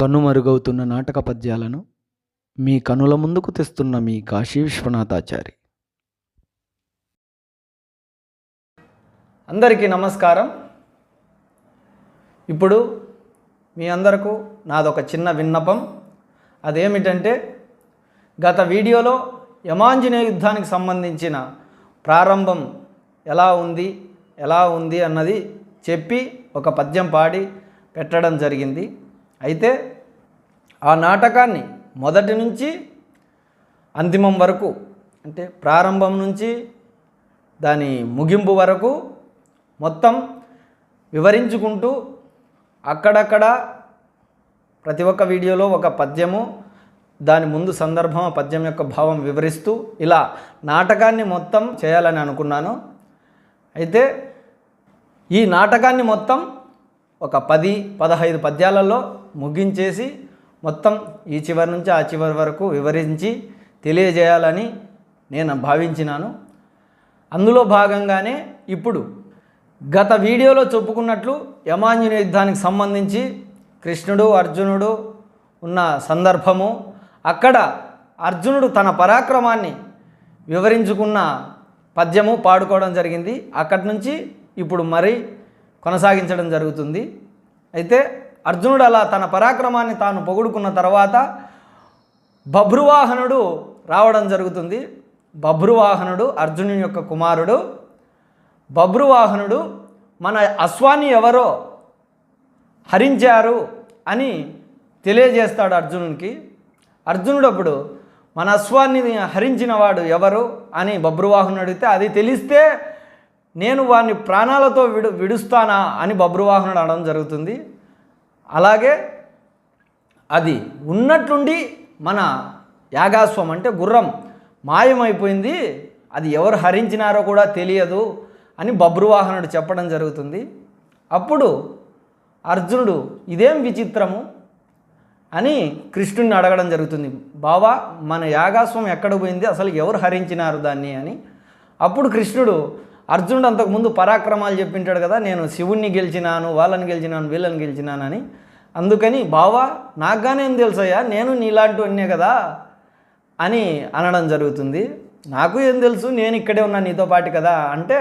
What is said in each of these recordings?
కనుమరుగవుతున్న నాటక పద్యాలను మీ కనుల ముందుకు తెస్తున్న మీ కాశీ విశ్వనాథాచారి. అందరికీ నమస్కారం. ఇప్పుడు మీ అందరకు నాదొక చిన్న విన్నపం. అదేమిటంటే గత వీడియోలో యమాంజనేయ యుద్ధానికి సంబంధించిన ప్రారంభం ఎలా ఉంది ఎలా ఉంది అన్నది చెప్పి ఒక పద్యం పాడి పెట్టడం జరిగింది. అయితే ఆ నాటకాన్ని మొదటి నుంచి అంతిమం వరకు అంటే ప్రారంభం నుంచి దాని ముగింపు వరకు మొత్తం వివరించుకుంటూ అక్కడక్కడ ప్రతి ఒక్క వీడియోలో ఒక పద్యము దాని ముందు సందర్భం ఆ పద్యం యొక్క భావం వివరిస్తూ ఇలా నాటకాన్ని మొత్తం చేయాలని అనుకున్నాను. అయితే ఈ నాటకాన్ని మొత్తం ఒక పది పదహైదు పద్యాలలో ముగించేసి మొత్తం ఈ చివరి నుంచి ఆ చివరి వరకు వివరించి తెలియజేయాలని నేను భావించినాను. అందులో భాగంగానే ఇప్పుడు గత వీడియోలో చెప్పుకున్నట్లు యమాంజుని యుద్ధానికి సంబంధించి కృష్ణుడు అర్జునుడు ఉన్న సందర్భము అక్కడ అర్జునుడు తన పరాక్రమాన్ని వివరించుకున్న పద్యము పాడుకోవడం జరిగింది. అక్కడి నుంచి ఇప్పుడు మరి కొనసాగించడం జరుగుతుంది. అయితే అర్జునుడు అలా తన పరాక్రమాన్ని తాను పొగుడుకున్న తర్వాత బభ్రువాహనుడు రావడం జరుగుతుంది. బభ్రువాహనుడు అర్జునుని యొక్క కుమారుడు. బభ్రువాహనుడు మన అశ్వాన్ని ఎవరో హరించారు అని తెలియజేస్తాడు అర్జునునికి. అర్జునుడు అప్పుడు మన అశ్వాన్ని హరించిన వాడు ఎవరు అని బభ్రువాహనుడు అడిగితే అది తెలిస్తే నేను వారిని ప్రాణాలతో విడు విడుస్తానా అని బబ్రువాహనుడు అనడం జరుగుతుంది. అలాగే అది ఉన్నట్లుండి మన యాగాస్వం అంటే గుర్రం మాయమైపోయింది అది ఎవరు హరించినారో కూడా తెలియదు అని బబ్రువాహనుడు చెప్పడం జరుగుతుంది. అప్పుడు అర్జునుడు ఇదేం విచిత్రము అని కృష్ణుడిని అడగడం జరుగుతుంది. బావా మన యాగాస్వం ఎక్కడ పోయింది? అసలు ఎవరు హరించినారు దాన్ని అని. అప్పుడు కృష్ణుడు అర్జునుడు అంతకుముందు పరాక్రమాలు చెప్పింటాడు కదా నేను శివుణ్ణి గెలిచినాను వాళ్ళని గెలిచినాను వీళ్ళని గెలిచినానని అందుకని బావా నాకుగానే ఏం తెలుసయ్యా నేను నీలాంటివన్నే కదా అని అనడం జరుగుతుంది. నాకు ఏం తెలుసు నేను ఇక్కడే ఉన్నాను నీతో పాటు కదా అంటే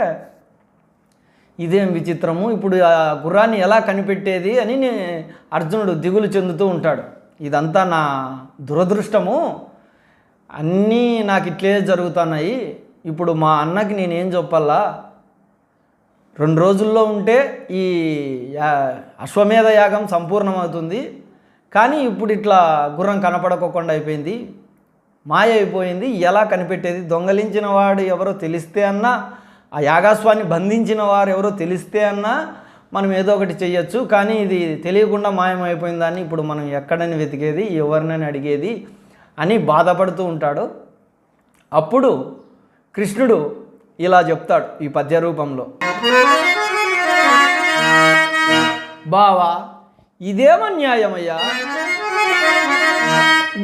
ఇదేం విచిత్రము ఇప్పుడు ఆ గుర్రాన్ని ఎలా కనిపెట్టేది అని అర్జునుడు దిగులు చెందుతూ ఉంటాడు. ఇదంతా నా దురదృష్టము. అన్నీ నాకు ఇట్లే జరుగుతున్నాయి. ఇప్పుడు మా అన్నకి నేనేం చెప్పాలా? రెండు రోజుల్లో ఉంటే ఈ యా అశ్వమేధ యాగం సంపూర్ణమవుతుంది. కానీ ఇప్పుడు ఇట్లా గుర్రం కనపడకోకుండా అయిపోయింది. మాయ అయిపోయింది. ఎలా కనిపెట్టేది? దొంగలించిన వాడు ఎవరో తెలిస్తే అన్నా ఆ యాగాస్వాన్ని బంధించిన వారు ఎవరో తెలిస్తే అన్నా మనం ఏదో ఒకటి చేయొచ్చు కానీ ఇది తెలియకుండా మాయమైపోయిందని ఇప్పుడు మనం ఎక్కడని వెతికేది? ఎవరినని అడిగేది? అని బాధపడుతూ ఉంటాడు. అప్పుడు కృష్ణుడు ఇలా చెప్తాడు ఈ పద్య రూపంలో. బావా ఇదేమన్యాయమయ్యా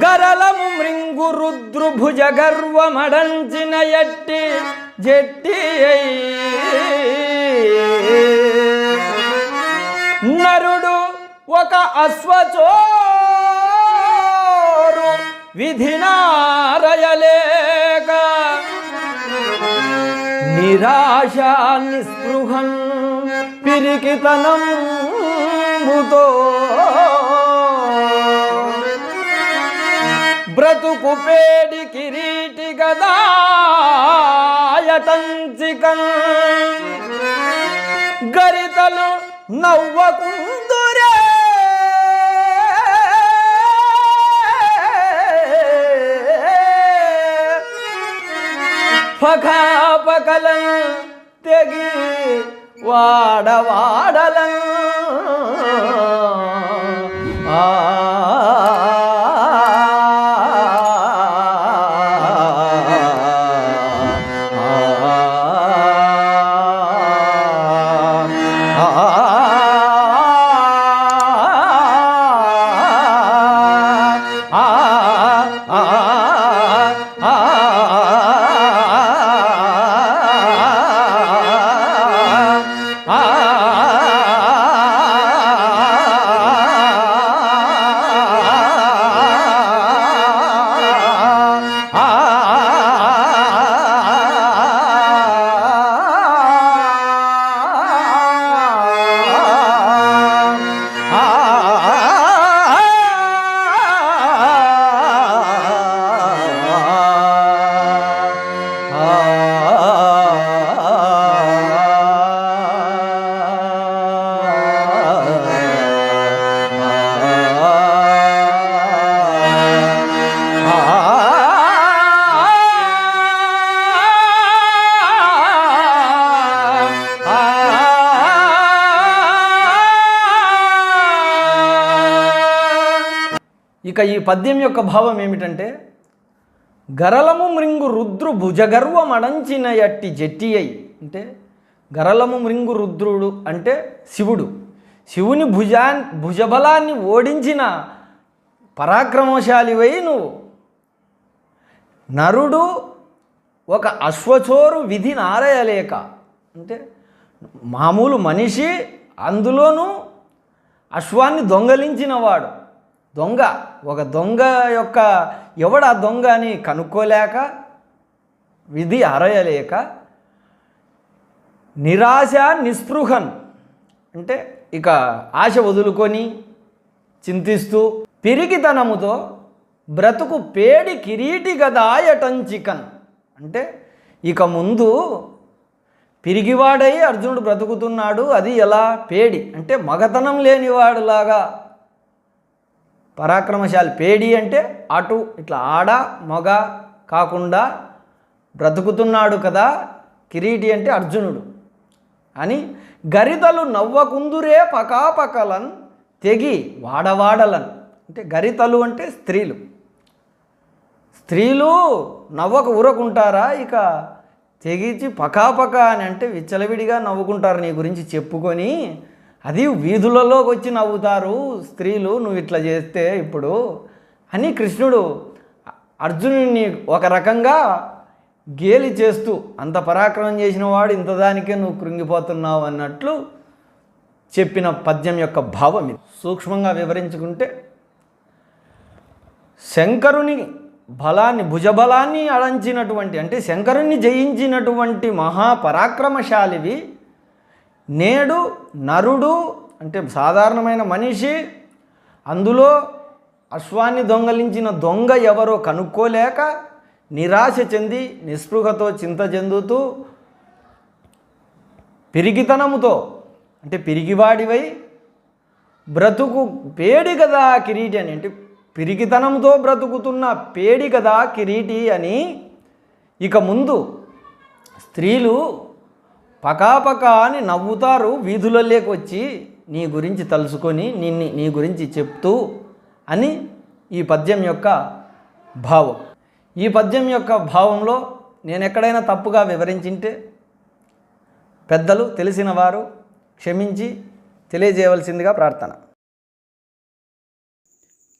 గరలము మృంగు రుద్రుభుజ గర్వమడంచిన ఎట్టి జట్టి నరుడు ఒక అశ్వచోరు విధినారయలే. నిరాశా నిస్పృహం పిరికితనం బ్రతుకు పేడి కిరీటి గదాయతంచికం గరితలు నవ్వకుందురే పకాపకలం తెగి వాడవాడల ఆ. ఇక ఈ పద్యం యొక్క భావం ఏమిటంటే గరలము మృంగు రుద్రు భుజగర్వమడంచిన ఎట్టి జట్టి అయి అంటే గరలము మృంగు రుద్రుడు అంటే శివుడు. శివుని భుజా భుజబలాన్ని ఓడించిన పరాక్రమశాలివై నువ్వు. నరుడు ఒక అశ్వచోరు విధి నారయలేక అంటే మామూలు మనిషి అందులోనూ అశ్వాన్ని దొంగలించినవాడు. దొంగ. ఒక దొంగ యొక్క ఎవడ దొంగ అని కనుక్కోలేక విధి అరయలేక నిరాశ నిస్పృహన్ అంటే ఇక ఆశ వదులుకొని చింతిస్తూ పిరికితనముతో బ్రతుకు పేడి కిరీటి గదాయటం చికన్ అంటే ఇక ముందు పిరిగివాడై అర్జునుడు బ్రతుకుతున్నాడు. అది ఎలా? పేడి అంటే మగతనం లేనివాడులాగా పరాక్రమశాలి. పేడి అంటే అటు ఇట్లా ఆడ మగ కాకుండా బ్రతుకుతున్నాడు కదా కిరీటి అంటే అర్జునుడు. అని గరితలు నవ్వకుందురే పకాపకలన్ తెగి వాడవాడలన్. అంటే గరితలు అంటే స్త్రీలు. స్త్రీలు నవ్వక ఊరకుంటారా? ఇక తెగించి పకాపక అని అంటే విచ్చలవిడిగా నవ్వుకుంటారు నీ గురించి చెప్పుకొని అది వీధులలోకి వచ్చి నవ్వుతారు స్త్రీలు నువ్వు ఇట్లా చేస్తే ఇప్పుడు అని కృష్ణుడు అర్జునుడిని ఒక రకంగా గేలి చేస్తూ అంత పరాక్రమం చేసిన వాడు ఇంత దానికే నువ్వు కృంగిపోతున్నావు అన్నట్లు చెప్పిన పద్యం యొక్క భావం ఇది. సూక్ష్మంగా వివరించుకుంటే శంకరుని బలాన్ని భుజబలాన్ని అడంచినటువంటి అంటే శంకరుణ్ణి జయించినటువంటి మహాపరాక్రమశాలివి నేడు నరుడు అంటే సాధారణమైన మనిషి అందులో అశ్వాన్ని దొంగలించిన దొంగ ఎవరో కనుక్కోలేక నిరాశ చెంది నిస్పృహతో చింత చెందుతూ పిరిగితనముతో అంటే పిరిగివాడివై బ్రతుకు పేడి కదా కిరీటి అని అంటే పిరిగితనంతో బ్రతుకుతున్న పేడి కదా కిరీటి అని ఇక ముందు స్త్రీలు పకాపకా అని నవ్వుతారు వీధులలోకి వచ్చి నీ గురించి తలుసుకొని నిన్ని నీ గురించి చెప్తూ అని ఈ పద్యం యొక్క భావం. ఈ పద్యం యొక్క భావంలో నేను ఎక్కడైనా తప్పుగా వివరించింటే పెద్దలు తెలిసిన వారు క్షమించి తెలియజేయవలసిందిగా ప్రార్థన.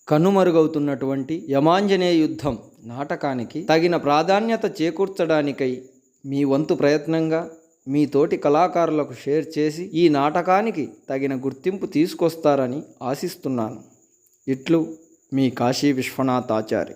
కనుమరుగవుతున్నటువంటి యమాంజనేయ యుద్ధం నాటకానికి తగిన ప్రాధాన్యత చేకూర్చడానికై మీ వంతు ప్రయత్నంగా మీ తోటి కళాకారులకు షేర్ చేసి ఈ నాటకానికి తగిన గుర్తింపు తీసుకొస్తారని ఆశిస్తున్నాను. ఇట్లు మీ కాశీ విశ్వనాథ్ ఆచారి